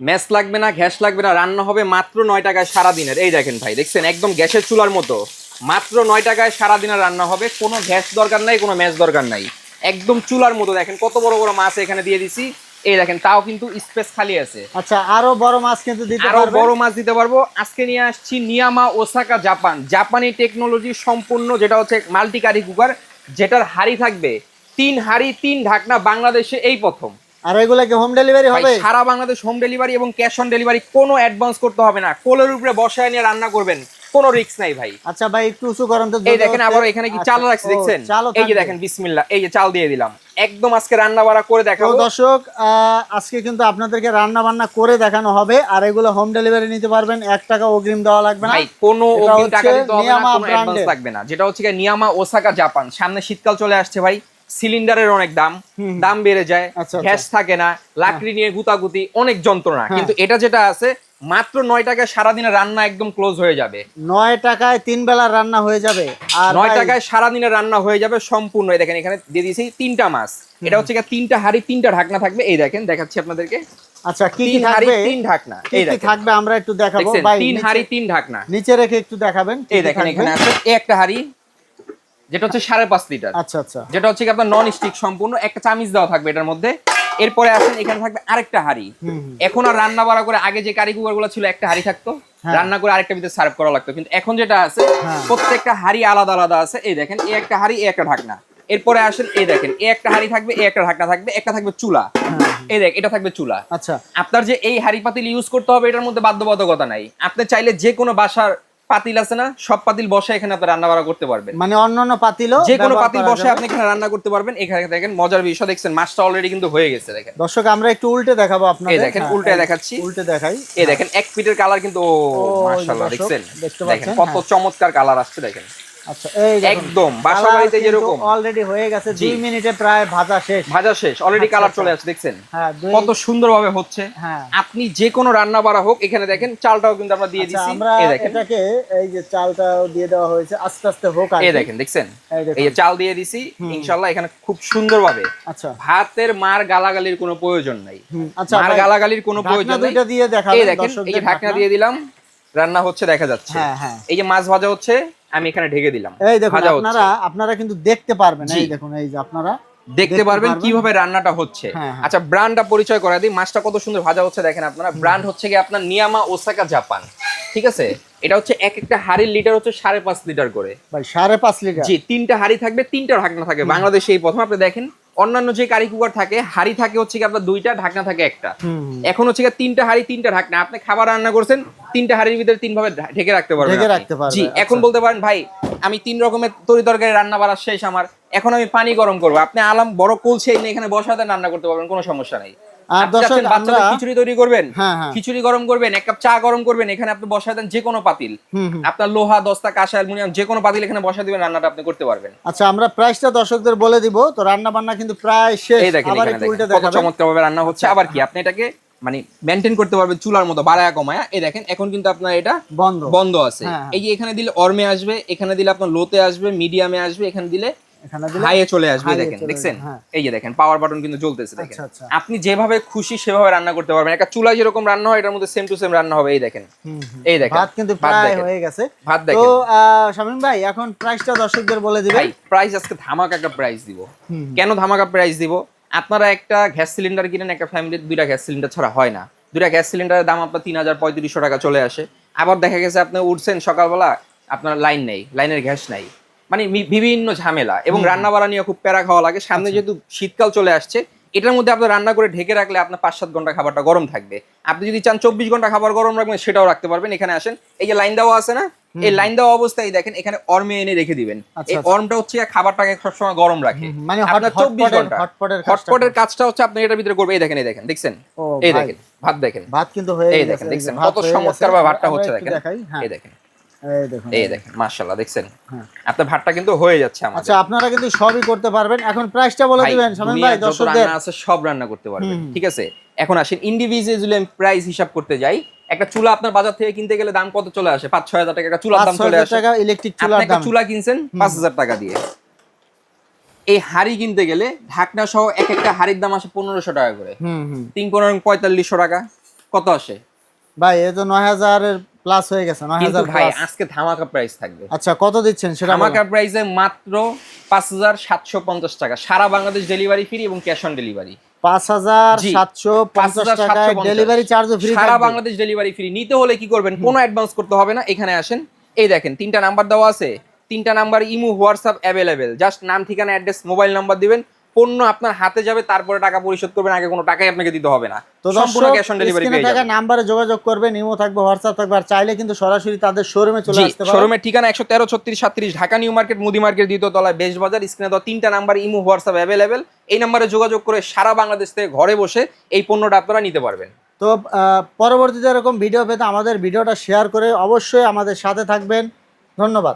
Match লাগবে না gas লাগবে না রান্না হবে মাত্র নয় টাকায় সারা দিনের এই দেখেন ভাই দেখছেন? একদম গ্যাসের চুলার মতো। মাত্র নয় টাকায় সারা দিনের রান্না হবে কোনো গ্যাস দরকার নাই কোনো ম্যাচ দরকার নাই। একদম চুলার মতো দেখেন কত বড় বড় মাছ এখানে দিয়ে দিছি। এই দেখেন তাও কিন্তু স্পেস খালি আছে। আচ্ছা আরও বড় মাছ কিন্তু দিতে আরও বড় মাছ দিতে পারব। আজকে নিয়ে আসছি নিয়ামা ওসাকা জাপান। জাপানি টেকনোলজি সম্পূর্ণ যেটা হচ্ছে মাল্টি কারি কুকার যেটার হাড়ি থাকবে। তিন হাড়ি তিন ঢাকনা বাংলাদেশে এই প্রথম। আর এগুলা কি হোম ডেলিভারি হবে? সারা বাংলাদেশ হোম ডেলিভারি এবং ক্যাশ অন ডেলিভারি কোনো অ্যাডভান্স করতে হবে না। কোলের উপরে বসায় নিয়ে রান্না করবেন কোনো রিস্ক নাই ভাই। আচ্ছা ভাই একটু উঁচু করেন তো এই দেখেন আবার এখানে কি চাল রাখছি দেখছেন? এই যে দেখেন বিসমিল্লাহ এই যে চাল দিয়ে দিলাম। একদম আজকে রান্না বাড়া করে দেখাবো। দর্শক আজকে কিন্তু আপনাদেরকে রান্না বান্না করে দেখানো হবে আর এগুলো হোম ডেলিভারি নিতে পারবেন এক টাকা অগ্রিম দেওয়া লাগবে না। কোনো অগ্রিম টাকা দিতে হবে না কোনো অ্যাডভান্স লাগবে না। যেটা হচ্ছে নিয়ামা ওসাকা জাপান। সামনে শীতকাল চলে আসছে ভাই। সিলিন্ডারের অনেক দাম দাম বেড়ে যায় আচ্ছা, গ্যাস থাকে না লাকড়ি নিয়ে গুতাগুতি অনেক যন্ত্রণা। হ্যাঁ। কিন্তু এটা যেটা আছে মাত্র নয় টাকায় সারাদিনে রান্না একদম ক্লোজ হয়ে যাবে। নয় টাকায় তিন বেলা রান্না হয়ে যাবে। আর নয় টাকায় সারাদিনে রান্না হয়ে যাবে সম্পূর্ণ। এই দেখেন এখানে দিয়ে দিয়েছি তিনটা মাছ। এটা হচ্ছে তিনটা হাড়ি তিনটা ঢাকনা থাকবে। এই দেখেন দেখাচ্ছি আপনাদেরকে। আচ্ছা কি কি তিন হাড়ি থাকবে? তিন ঢাকনা। এই কি থাকবে আমরা একটু দেখাবো। তিন হাড়ি তিন ঢাকনা। নিচে রেখে একটু দেখাবেন। এই দেখেন এখানে আছে। একটা হাড়ি যেটা হচ্ছে সাড়ে পাঁচ লিটার। আচ্ছা আচ্ছা। যেটা হচ্ছে আপনার নন স্টিক সম্পূর্ণ একটা চামিচ দেওয়া থাকবে এটার মধ্যে। এরপরে আসেন এখানে থাকবে আরেকটা হাড়ি। এখন আর রান্না বাড়া করে আগে যে কারি কুকার ছিল একটা হাড়ি থাকতো। হ্যাঁ। রান্না করে আরেকটা ভিতরে সার্ভ করা লাগতো। কিন্তু এখন যেটা আছে হ্যাঁ। প্রত্যেকটা হাড়ি আলাদা আলাদা আছে। এই দেখেন এই একটা হাড়ি এই একটা ঢাকনা। এরপরে আসেন এই দেখেন এই একটা হাড়ি থাকবে এই একটা ঢাকনা থাকবে একটা থাকবে চুলা। হ্যাঁ, এই দেখ এটা থাকবে চুলা। আচ্ছা। আপনার যে এই হাড়ি পাতিল ইউজ করতে হবে এটার মধ্যে বাধ্যবাধকতা নাই। আপনি চাইলে যে কোনো বাসার পাতিল আছে না সব পাতিল বসে এখানে আপনি রান্না বাড়া করতে পারবেন। মানে অন্যান্য পাতিল যে কোনো পাতিল বসে আপনি এখানে রান্না করতে পারবেন। এখানে দেখেন মজার বিষয় দেখছেন মাছটা অলরেডি কিন্তু হয়ে গেছে দেখেন। দর্শক আমরা একটু উল্টে দেখাবো আপনাদের। এই দেখেন, হ্যাঁ, উল্টে দেখাচ্ছি। উল্টে দেখাই। এই দেখেন এক ফিটের কালার কিন্তু মাশাআল্লাহ দেখছেন? দেখতে দেখেন পাচ্ছেন, কত হ্যাঁ। চমৎকার কালার আসছে দেখেন। আচ্ছা এই একদম বাসা বাড়িতে যেরকম। অলরেডি হয়ে গেছে জি। মিনিটে প্রায় ভাজা শেষ। ভাজা শেষ অলরেডি আচ্ছা, কালার আচ্ছা। চলে আসছে দেখছেন? হ্যাঁ কত সুন্দরভাবে হচ্ছে। হ্যাঁ। আপনি যে কোনো রান্না বাড়া হোক এখানে দেখেন চালটাও কিন্তু আমরা দিয়ে দিচ্ছি এই দেখেন। এটাকে এই যে চালটাও দিয়ে দেওয়া হয়েছে আস্তে আস্তে হোক এই দেখেন দেখছেন? এই যে চাল দিয়ে দিছি ইনশাল্লাহ এখানে খুব সুন্দরভাবে। আচ্ছা। ভাতের মার গালাগালির কোনো প্রয়োজন নাই। আচ্ছা মার গালাগালির কোনো প্রয়োজন নেই। দিয়ে দেখাবেন এই দেখেন এই যে ঢাকনা দিয়ে দিলাম রান্না হচ্ছে দেখা যাচ্ছে। হ্যাঁ। এই যে মাছ ভাজা হচ্ছে আমি এখানে ঢেকে দিলাম। এই দেখুন আপনারা আপনারা কিন্তু দেখতে পারবেন। এই দেখুন এই যে আপনারা দেখতে পারবেন। কীভাবে রান্নাটা হচ্ছে। হ্যাঁ, হ্যাঁ। আচ্ছা ব্র্যান্ডটা পরিচয় করে দিই। মাছটা কত সুন্দর ভাজা হচ্ছে দেখেন আপনারা। ব্র্যান্ড হচ্ছে কি আপনার নিয়ামা ওসাকা জাপান। ঠিক আছে? এটা হচ্ছে এক একটা হাড়ির লিটার হচ্ছে সাড়ে পাঁচ লিটার করে। ভাই সাড়ে পাঁচ লিটার। জি তিনটা হাড়ি থাকবে তিনটা ঢাকনা থাকবে। বাংলাদেশে এই প্রথম আপনি দেখেন। অন্যান্য যে কারি কুকার থাকে হাড়ি থাকে হচ্ছে কি আপনার দুইটা ঢাকনা থাকে একটা। এখন হচ্ছে কি তিনটা হাড়ি তিনটা ঢাকনা। আপনি খাবার রান্না করছেন তিনটা হাড়ির ভিতরে তিন ভাবে ঢেকে রাখতে পারবেন ঢেকে রাখতে পারবেন জি আচ্ছা। এখন বলতে পারেন ভাই আমি তিন রকমের তরি তরকারি রান্না বাড়া শেষ আমার। এখন আমি পানি গরম করব। আপনি আলাম বড় কলছে এখানে বসাতে রান্না করতে পারবেন কোনো সমস্যা নাই। আর দর্শক আমরা খিচুড়ি তৈরি করবেন হ্যাঁ, হ্যাঁ। খিচুড়ি গরম করবেন এক কাপ চা গরম করবেন এখানে আপনি বসায় দেন যে কোনো পাতিল। আপনার লোহা দস্তা কাঁসা অ্যালুমিনিয়াম যে কোনো পাতিল এখানে বসায় দিবেন রান্নাটা আপনি করতে পারবেন। আচ্ছা আমরা প্রাইসটা দর্শকদের বলে দিব। তো রান্না বান্না কিন্তু প্রায় শেষ। এই দেখেন কত দেখাবেন। চমৎকার ভাবে রান্না হচ্ছে। আবার কি আপনি এটাকে মানে মেনটেন করতে পারবেন চুলার মতো বাড়ায়া কমায়া। এই দেখেন এখন কিন্তু আপনার এটা বন্ধ। বন্ধ আছে। হ্যাঁ। এই যে এখানে দিলে অর্মে আসবে এখানে দিলে আপনার লোতে আসবে মিডিয়ামে আসবে এখানে দিলে হাইয়ে চলে আসবে দেখেন দেখছেন? হ্যাঁ। এই যে দেখেন পাওয়ার বাটন কিন্তু জ্বলতেছে দেখেন। আচ্ছা, আচ্ছা। আপনি যেভাবে খুশি সেভাবে রান্না করতে পারবেন। একটা চুলায় যেরকম রান্না হয় এটার মধ্যে সেম টু সেম রান্না হবে এই দেখেন। এই দেখেন ভাত কিন্তু প্রায় হয়ে গেছে। ভাত দেখেন। আহ, শামীম ভাই এখন প্রাইসটা দর্শকদের বলে দিবেন। প্রাইস আজকে ধামাকা একটা প্রাইস দিব। কেন ধামাকা প্রাইস দিব? আপনারা একটা গ্যাস সিলিন্ডার কিনেন একটা ফ্যামিলির দুইটা গ্যাস সিলিন্ডার ছাড়া হয় না। দুইটা গ্যাস সিলিন্ডারের দাম আপনার তিন হাজার পঁয়ত্রিশশো টাকা চলে আসে। আবার দেখা গেছে আপনি উঠছেন সকালবেলা আপনার লাইন নেই লাইনের গ্যাস নাই। মানে বিভিন্ন ঝামেলা এবং রান্না বাড়া নিয়ে খুব প্যারা খাওয়া লাগে। সামনে যেহেতু শীতকাল চলে আসছে এটার মধ্যে আপনি রান্না করে ঢেকে রাখলে আপনার পাঁচ সাত ঘণ্টা খাবারটা গরম থাকবে। আপনি যদি চান চব্বিশ ঘণ্টা খাবার গরম রাখবেন সেটাও রাখতে পারবেন। এখানে আসেন এই যে লাইন দেওয়া আছে না এই লাইন দেওয়া অবস্থায় দেখেন এখানে অর্মে এনে রেখে দিবেন। আচ্ছা, এই আচ্ছা। অর্মটা হচ্ছে খাবারটাকে সবসময় গরম রাখে। মানে আপনার চব্বিশ ঘণ্টা। হটপটের কাজটা হচ্ছে আপনি এটার ভিতরে করবে এই দেখেন এই দেখেন দেখছেন? এই দেখেন ভাত দেখেন। ভাত কিন্তু হয়ে এই দেখেন দেখছেন? কত চমৎকার। ভাতটা হচ্ছে দেখেন। এই দেখেন। এই দেখেন মাশাআল্লাহ দেখছেন? হ্যাঁ। আপনার ভাতটা কিন্তু হয়ে যাচ্ছে আমাদের। আচ্ছা আপনারা কিন্তু সবই করতে পারবেন। এখন প্রাইসটা বলে দিবেন শামীম ভাই দর্শকদের। রান্না আছে সব রান্না করতে পারবেন ঠিক আছে? এখন আসেন ইন্ডিভিজুয়ালি প্রাইস হিসাব করতে যাই। একটা চুলা আপনার বাজার থেকে কিনতে গেলে দাম কত চলে আসে? পাঁচ ছয় হাজার টাকা একটা চুলার দাম চলে আসে। টাকা ইলেকট্রিক চুলার দাম। চুলা কিনছেন পাঁচ হাজার টাকা দিয়ে। এই হাড়ি কিনতে গেলে ঢাকনা সহ এক একটা হাড়ির দাম আসে পনেরোশো টাকা করে। হুম হুম। তিন পনেরো পঁয়তাল্লিশশো টাকা। কত আসে? ভাই এ তো নয় হাজারের প্লাস হয়ে গেছে কিন্তু ভাই আজকে ধামাকা প্রাইস থাকবে। আচ্ছা কত দিচ্ছেন সেটা ধামাকা প্রাইসে মাত্র পাঁচ হাজার সাতশো পঞ্চাশ টাকা। সারা বাংলাদেশ ডেলিভারি ফ্রি এবং ক্যাশ অন ডেলিভারি পাঁচ হাজার সাতশো পঞ্চাশ 5,750 টাকায় ডেলিভারি চার্জও ফ্রি সারা বাংলাদেশ ডেলিভারি ফ্রি নিতে হলে কি করবেন? কোনো অ্যাডভান্স করতে হবে না। এখানে আসেন। এই দেখেন তিনটা নাম্বার দেওয়া আছে। তিনটা number imo WhatsApp available just নাম ঠিকানা অ্যাড্রেস মোবাইল নাম্বার দিবেন। পণ্য আপনার হাতে যাবে তারপরে টাকা পরিশোধ করবেন আগে কোনো টাকাই আপনাকে দিতে হবে না। তো সম্পূর্ণ ক্যাশ অন ডেলিভারি পেয়ে যাবেন। নাম্বারে যোগাযোগ করবেন ইমো থাকবে হোয়াটসঅ্যাপ থাকবে আর চাইলে কিন্তু সরাসরি তাদের শোরুমে চলে আসতে পারেন। শোরুমের ঠিকানা একশো তেরো ছত্রিশ সাতত্রিশ ঢাকা নিউ মার্কেট মুদি মার্কেট দ্বিতীয় তলায় বেশ বাজার স্ক্রিনে দেওয়া তিনটা নাম্বার ইমো হোয়াটসঅ্যাপ অ্যাভেলেবেল এই নাম্বারে যোগাযোগ করে সারা বাংলাদেশ থেকে ঘরে বসে এই পণ্যটা আপনারা নিতে পারবেন। তো পরবর্তীতে এরকম ভিডিও পেতে আমাদের ভিডিওটা শেয়ার করে অবশ্যই আমাদের সাথে থাকবেন। ধন্যবাদ।